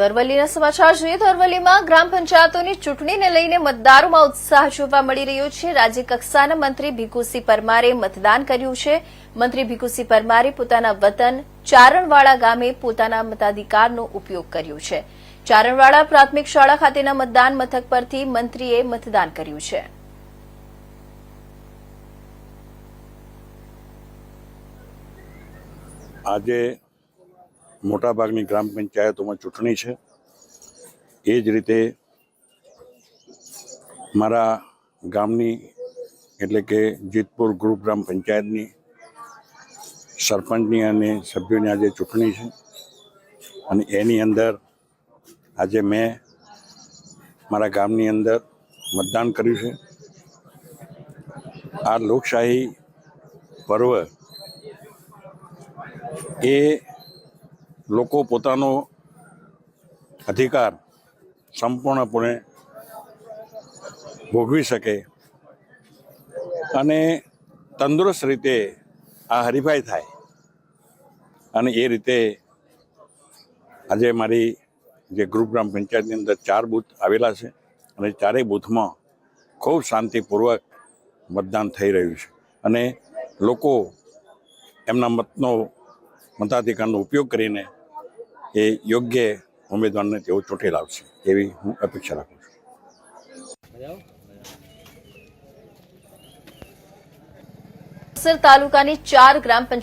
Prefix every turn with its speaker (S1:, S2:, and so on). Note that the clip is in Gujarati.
S1: અરવલ્લીના સમાચાર જોઈએ. તો અરવલ્લીમાં ગ્રામ પંચાયતોની ચૂંટણીને લઈને મતદારોમાં ઉત્સાહ જોવા મળી રહ્યો છે. રાજ્ય મંત્રી ભીખુસિંહ પરમારે મતદાન કર્યું છે. મંત્રી ભીખુસિંહ પરમારે પોતાના વતન ચારણવાડા ગામે પોતાના મતાધિકારનો ઉપયોગ કર્યો છે. ચારણવાડા પ્રાથમિક શાળા ખાતેના મતદાન મથક પરથી મંત્રીએ મતદાન કર્યું છે.
S2: આજે મોટાભાગની ગ્રામ પંચાયતોમાં ચૂંટણી છે. એ જ રીતે મારા ગામની એટલે કે જીતપુર ગ્રુપ ગ્રામ પંચાયતની સરપંચની અને સભ્યોની આજે ચૂંટણી છે. અને એની અંદર આજે મેં મારા ગામની અંદર મતદાન કર્યું છે. આ લોકશાહી પર્વ એ લોકો પોતાનો અધિકાર સંપૂર્ણપણે ભોગવી શકે અને તંદુરસ્ત રીતે આ હરીફાઈ થાય. અને એ રીતે આજે મારી જે ગ્રુપ ગ્રામ પંચાયતની અંદર ચાર બૂથ આવેલા છે અને ચારેય બૂથમાં ખૂબ શાંતિપૂર્વક મતદાન થઈ રહ્યું છે. અને લોકો એમના મતનો મતાધિકારનો ઉપયોગ કરીને એ યોગ્ય ઉમેદવારને તેઓ ચૂંટી લાવશે એવી હું અપેક્ષા રાખું છું.
S1: તાલુકાની ચાર ગ્રામ પંચાયત